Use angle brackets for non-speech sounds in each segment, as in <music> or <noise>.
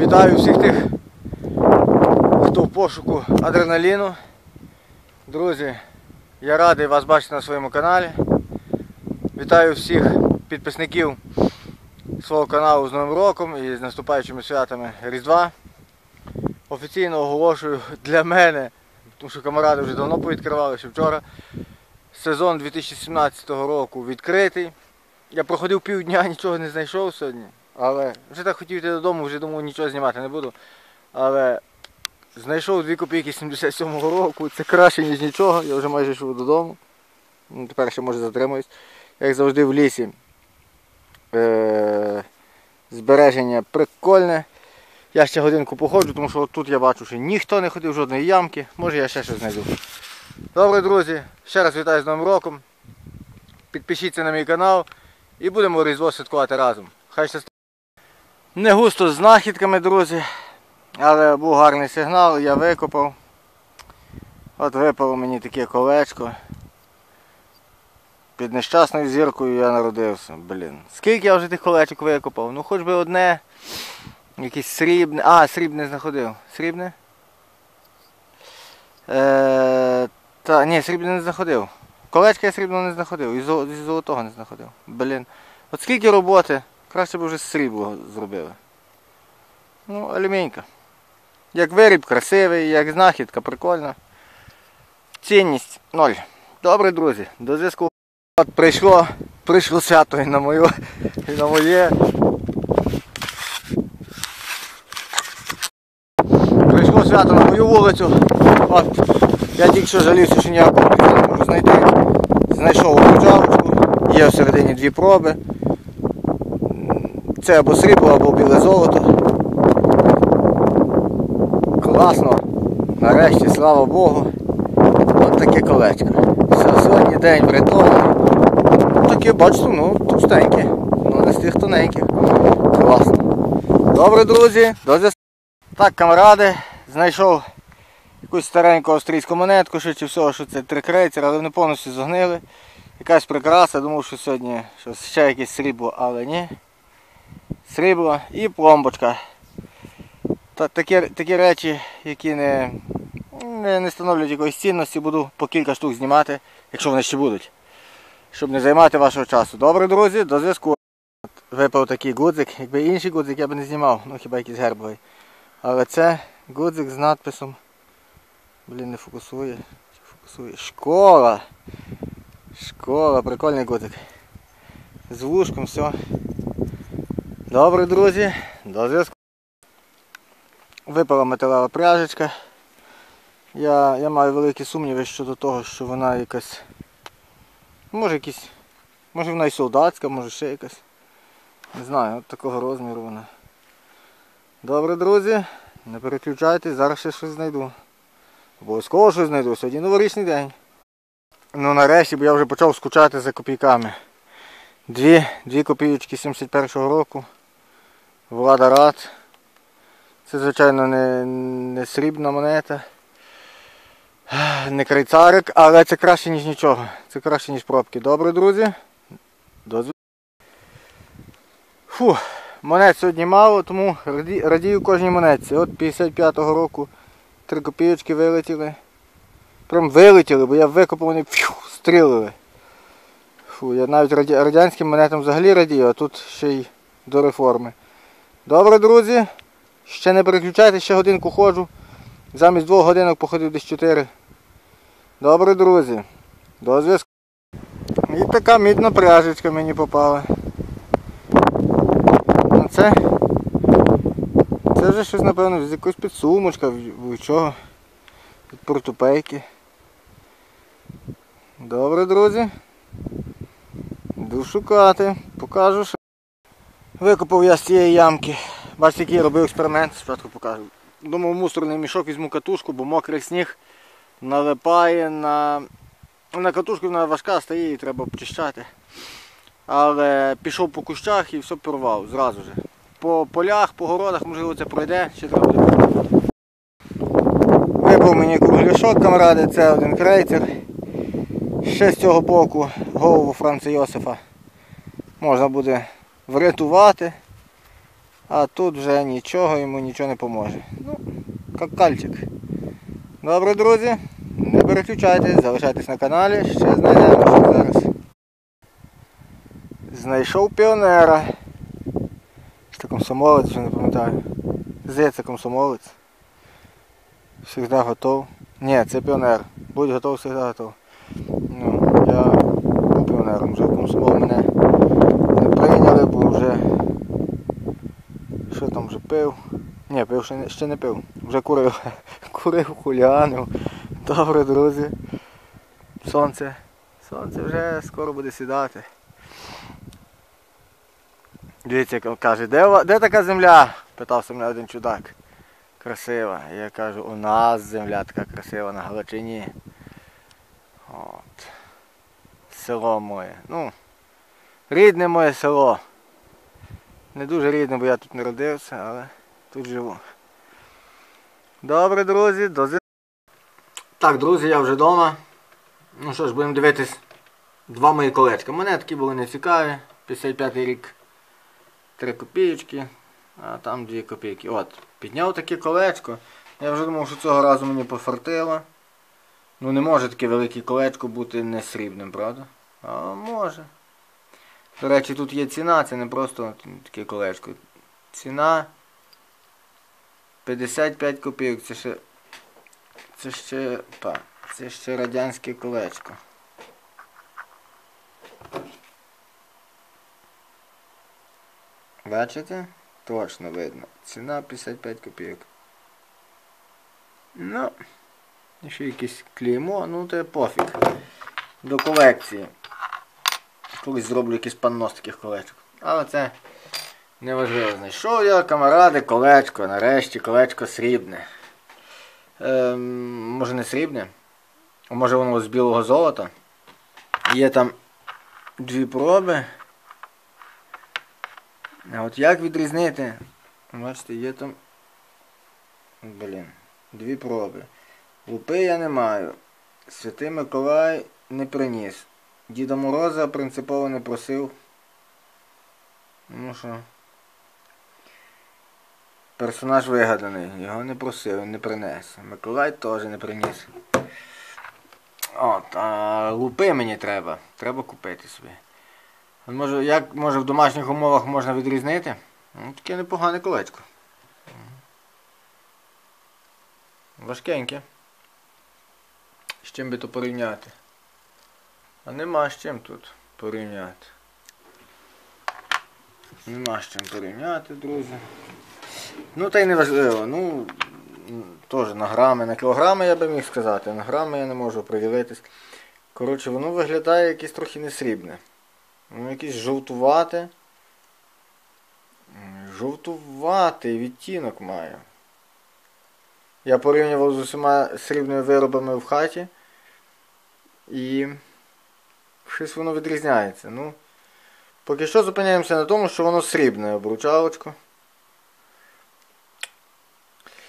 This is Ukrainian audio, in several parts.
Вітаю всіх тих, хто в пошуку адреналіну. Друзі, я радий вас бачити на своєму каналі. Вітаю всіх підписників свого каналу з Новим роком і з наступаючими святами Різдва. Офіційно оголошую для мене, тому що камаради вже давно повідкривали, що вчора сезон 2017 року відкритий. Я проходив півдня, нічого не знайшов сьогодні. Але вже так хотів йти додому, вже думав нічого знімати не буду. Але знайшов 2 копійки 77-го року, це краще, ніж нічого, я вже майже йшов додому. Ну, Тепер ще може затримуюсь. Як завжди в лісі. Е- збереження прикольне. Я ще годинку походжу, тому що тут я бачу, що ніхто не ходив жодної ямки. Може я ще щось знайду. Добре, друзі, ще раз вітаю з Новим роком. Підпишіться на мій канал і будемо Різдво святкувати разом. Хай щастить. Не густо з знахідками, друзі, але був гарний сигнал, я викопав. От випало мені таке колечко. Під нещасною зіркою я народився. Блін. Скільки я вже тих колечок викопав? Ну хоч би одне. Якесь срібне. А, срібне знаходив. Срібне? Е, та, ні, срібне не знаходив. Колечка я срібного не знаходив. І зо- золотого не знаходив. Блін. От скільки роботи. Краще б вже срібло зробили. Ну, алюмінька. Як виріб красивий, як знахідка, прикольна. Цінність ноль. Добре, друзі, до зв'язку. От прийшло, прийшло свято і на мою, і на моє. Прийшло свято на мою вулицю. От, я тільки що жалівся, що ніякого не можу знайти. Знайшов одну джавочку, є всередині дві проби. Це або срібло, або біле золото. Класно. Нарешті, слава Богу. От таке колечко. Сьогодні день врятований. Таке, бачите, ну, товстеньке. Ну, не з тих тоненьких. Класно. Добре, друзі, до зв'язку. Так, камаради, знайшов якусь стареньку австрійську монетку, швидше всього, що це три крейцера, але вони повністю зогнили. Якась прикраса, думав, що сьогодні щось ще якесь срібло, але ні срібло і пломбочка. Такі, такі речі, які не, не, не становлять якоїсь цінності, буду по кілька штук знімати, якщо вони ще будуть. Щоб не займати вашого часу. Добре, друзі, до зв'язку. Випав такий гудзик. Якби інший гудзик я б не знімав, ну хіба якийсь гербовий. Але це гудзик з надписом. Блін, не фокусує. Фокусує. Школа! Школа, прикольний гудзик. З вушком, все. Добре, друзі, до зв'язку. Випала металева пряжечка. Я, я маю великі сумніви щодо того, що вона якась. Може якісь. Може вона і солдатська, може ще якась. Не знаю, от такого розміру вона. Добре, друзі, не переключайтесь, зараз ще щось знайду. Обов'язково щось знайду, сьогодні новорічний день. Ну нарешті, бо я вже почав скучати за копійками. Дві, дві копійочки 71-го року. Влада Рад. Це, звичайно, не, не срібна монета. Не крайцарик, але це краще, ніж нічого. Це краще, ніж пробки. Добре, друзі. До. Фу, монет сьогодні мало, тому радію кожній монетці. От 55-го року три копійочки вилетіли. Прям вилетіли, бо я викопав, вони фью, стрілили. Фу, я навіть радянським монетам взагалі радію, а тут ще й до реформи. Добре, друзі. Ще не переключайте, ще годинку ходжу. Замість двох годинок походив десь чотири. Добре, друзі. До зв'язку. І така мідна пряжечка мені попала. Це. Це вже щось, напевно, з якоїсь підсумочка, від чого. Від портупейки. Добре, друзі. Йду шукати. Покажу. Викопав я з цієї ямки. Бачите, який я робив експеримент, спочатку покажу. Думав, мусорний мішок візьму катушку, бо мокрий сніг налипає на. На катушку вона важка стає і треба обчищати. Але пішов по кущах і все порвав зразу же. По полях, по городах, можливо, це пройде, ще треба буде. Випав мені кругляшок, камради, це один крейцер. Ще з цього боку голову Франца Йосифа можна буде врятувати. А тут вже нічого йому нічого не поможе. Ну, як кальчик. Добре, друзі, не переключайтесь, залишайтесь на каналі, ще знайдемо що зараз. Знайшов піонера. Це комсомолець, вже не пам'ятаю. Здається, комсомолець. Всегда готов. Ні, це піонер. Будь готов, всегда готов. Ну, я був піонером, вже комсомол мене не бо вже що там вже пив. Ні, пив ще не, ще не пив. Вже курив. <laughs> Курив, хуліганив. Добре, друзі. Сонце. Сонце вже скоро буде сідати. Дивіться, як каже, де, де така земля? Питався мене один чудак. Красива. Я кажу, у нас земля така красива на Галичині. От. Село моє. Ну, рідне моє село. Не дуже рідне, бо я тут не родився, але тут живу. Добре, друзі, до зі... Так, друзі, я вже вдома. Ну що ж, будемо дивитись два мої колечка. Монетки були нецікаві. 55-й рік. 3 копійки, а там 2 копійки. От, підняв таке колечко. Я вже думав, що цього разу мені пофартило. Ну не може таке велике колечко бути не срібним, правда? А може. До речі, тут є ціна, це не просто таке колечко. Ціна 55 копійок. Це ще. Це ще. Па, це ще радянське колечко. Бачите? Точно видно. Ціна 55 копійок. Ну, ще якесь клеймо, ну то пофіг. До колекції. Колись зроблю якийсь паннос таких колечок. Але це не важливо. Знайшов я, камаради, колечко. Нарешті колечко срібне. Ем, може не срібне? А Може воно з білого золота. Є там дві проби. А от як відрізнити? Бачите, є там. Блін, дві проби. Лупи я не маю. Святий Миколай не приніс. Діда Мороза принципово не просив. Ну що. Персонаж вигаданий, його не просив, не принес. Миколай теж не приніс. От, а лупи мені треба. Треба купити собі. Може, як може в домашніх умовах можна відрізнити? Ну, таке непогане колечко. Важкеньке. З чим би то порівняти? А нема з чим тут порівняти. Нема з чим порівняти, друзі. Ну та й не важливо. Ну, теж на грами, на кілограми я би міг сказати. На грами я не можу приділитись. Коротше, воно виглядає якесь трохи несрібне. Воно якесь жовтувате. Жовтуватий відтінок має. Я порівнював з усіма срібними виробами в хаті. І щось воно відрізняється. Ну, поки що зупиняємося на тому, що воно срібне обручалочко.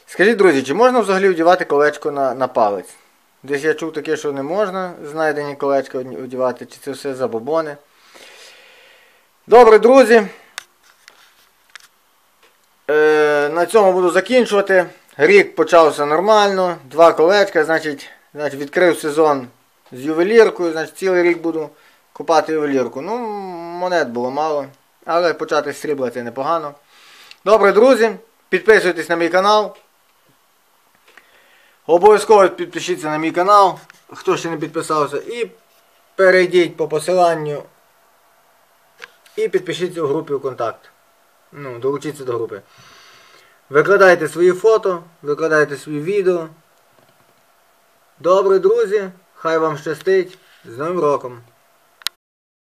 Скажіть, друзі, чи можна взагалі одягати колечко на, на палець? Десь я чув таке, що не можна знайдені колечка одягати, чи це все забобони. Добре, друзі. Е, на цьому буду закінчувати. Рік почався нормально. Два колечка, значить, значить відкрив сезон з ювеліркою, значить цілий рік буду купати ювелірку. Ну, монет було мало, але почати срібла це непогано. Добре, друзі, підписуйтесь на мій канал. Обов'язково підпишіться на мій канал, хто ще не підписався, і перейдіть по посиланню і підпишіться у групі ВКонтакт. Ну, долучіться до групи. Викладайте свої фото, викладайте свої відео. Добре, друзі, хай вам щастить. З Новим роком!